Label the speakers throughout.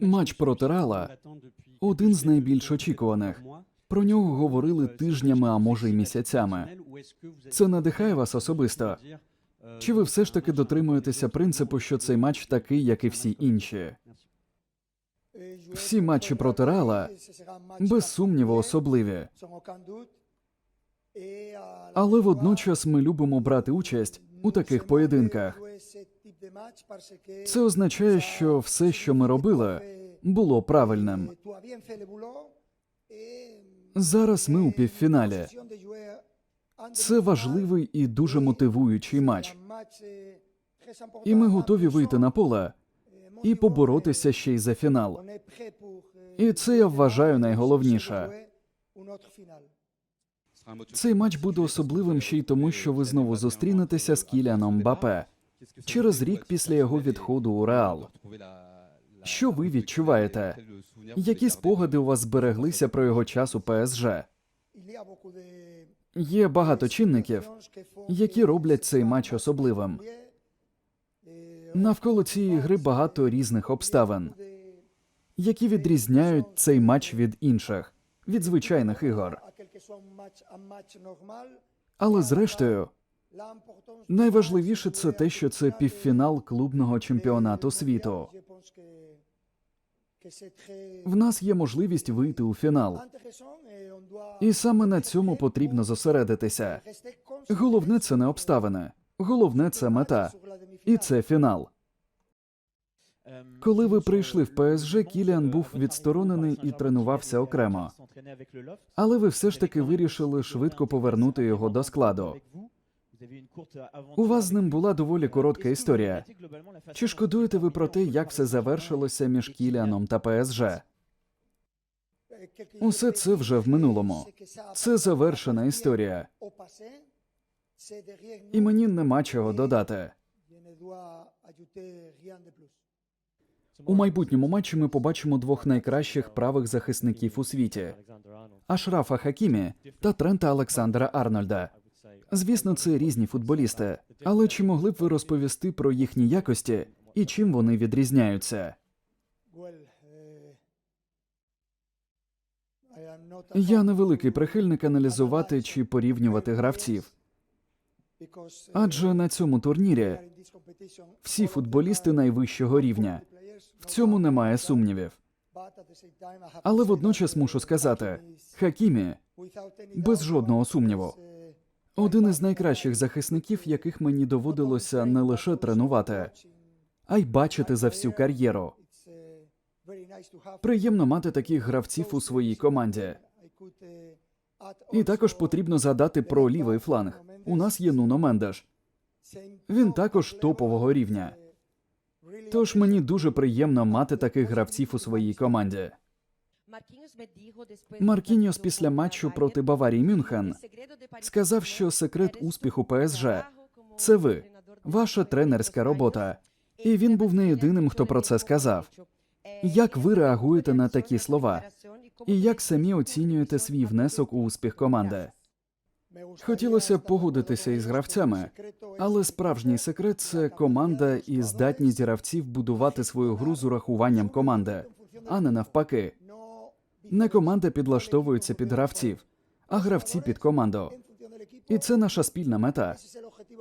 Speaker 1: Матч проти Реала – один з найбільш очікуваних. Про нього говорили тижнями, а може й місяцями. Це надихає вас особисто? Чи ви все ж таки дотримуєтеся принципу, що цей матч такий, як і всі інші?
Speaker 2: Всі матчі проти Реала,
Speaker 1: Без сумніву, особливі.
Speaker 2: Але водночас ми любимо брати участь у таких поєдинках.
Speaker 1: Це означає, що все, що ми робили, було правильним. Зараз ми у півфіналі. Це важливий і дуже мотивуючий матч. І ми готові вийти на поле і поборотися ще й за фінал. І це я вважаю найголовніше. Цей матч буде особливим ще й тому, що ви знову зустрінетеся з Кіліаном Бапе через рік після його відходу у Реал. Що ви відчуваєте? Які спогади у вас збереглися про його час у ПСЖ? Є багато чинників, які роблять цей матч особливим. Навколо цієї гри багато різних обставин, які відрізняють цей матч від інших, від звичайних ігор. Але зрештою, найважливіше це те, що це півфінал клубного чемпіонату світу. В нас є можливість вийти у фінал, і саме на цьому потрібно зосередитися. Головне це не обставини, головне це мета, і це фінал. Коли ви прийшли в ПСЖ, Кіліан був відсторонений і тренувався окремо. Але ви все ж таки вирішили швидко повернути його до складу. У вас з ним була доволі коротка історія. Чи шкодуєте ви про те, як все завершилося між Кіліаном та ПСЖ? Усе це вже в минулому. Це завершена історія, і мені нема чого додати. У майбутньому матчі ми побачимо двох найкращих правих захисників у світі Ашрафа Хакімі та Трента Олександра Арнольда. Звісно, це різні футболісти, але чи могли б ви розповісти про їхні якості і чим вони відрізняються? Я невеликий прихильник аналізувати чи порівнювати гравців, адже на цьому турнірі всі футболісти найвищого рівня. В цьому немає сумнівів. Але водночас мушу сказати, Хакімі без жодного сумніву. Один із найкращих захисників, яких мені доводилося не лише тренувати, а й бачити за всю кар'єру. Приємно мати таких гравців у своїй команді. І також потрібно згадати про лівий фланг. У нас є Нуно Мендеш. Він також топового рівня. Тож мені дуже приємно мати таких гравців у своїй команді.
Speaker 3: Маркіньос після матчу проти Баварії Мюнхен сказав, що секрет успіху ПСЖ
Speaker 1: Це ви, ваша тренерська робота. І він був не єдиним, хто про це сказав. Як ви реагуєте на такі слова? І як самі оцінюєте свій внесок у успіх команди? Хотілося б погодитися із гравцями, але справжній секрет це команда і здатність гравців будувати свою гру з урахуванням команди, а не навпаки. Не команда підлаштовується під гравців, а гравці під команду. І це наша спільна мета.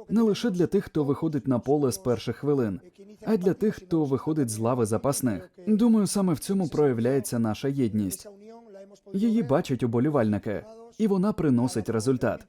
Speaker 1: Не лише для тих, хто виходить на поле з перших хвилин, а й для тих, хто виходить з лави запасних. Думаю, саме в цьому проявляється наша єдність. Її бачать уболівальники, і вона приносить результат.